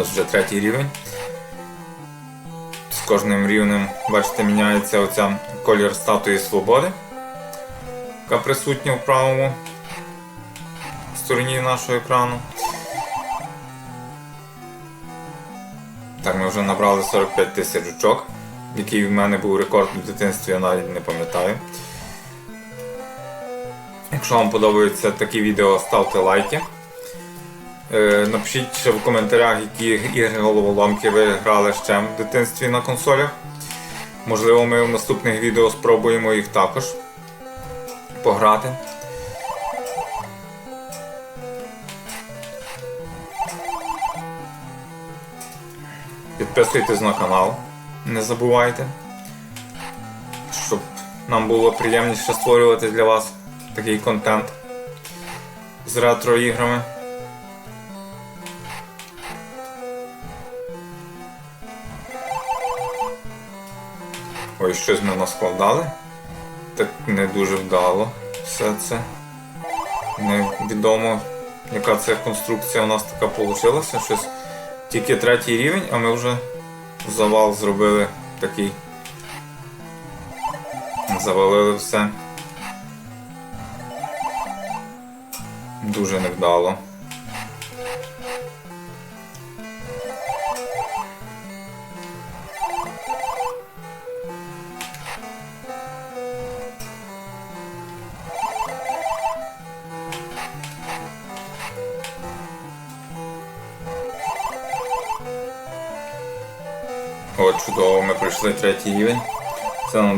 Ось вже третій рівень. З кожним рівнем, бачите, міняється оця колір статуї свободи, яка присутня в правому стороні нашого екрану. Так, ми вже набрали 45 тисяч очок, який в мене був рекорд в дитинстві, я навіть не пам'ятаю. Якщо вам подобаються такі відео, ставте лайки. Е, Напишіть в коментарях, які ігри головоломки ви грали ще в дитинстві на консолях. Можливо, ми в наступних відео спробуємо їх також пограти. Підписуйтесь на канал, не забувайте, щоб нам було приємніше створювати для вас такий контент з ретро-іграми. Ой, щось ми наскладали. Так не дуже вдало все це. Невідомо, яка це конструкція у нас така вийшла. Щось тільки третій рівень, а ми вже завал зробили такий. Завалили все. Дуже невдало. От чудово, ми пройшли третій рівень. Це нам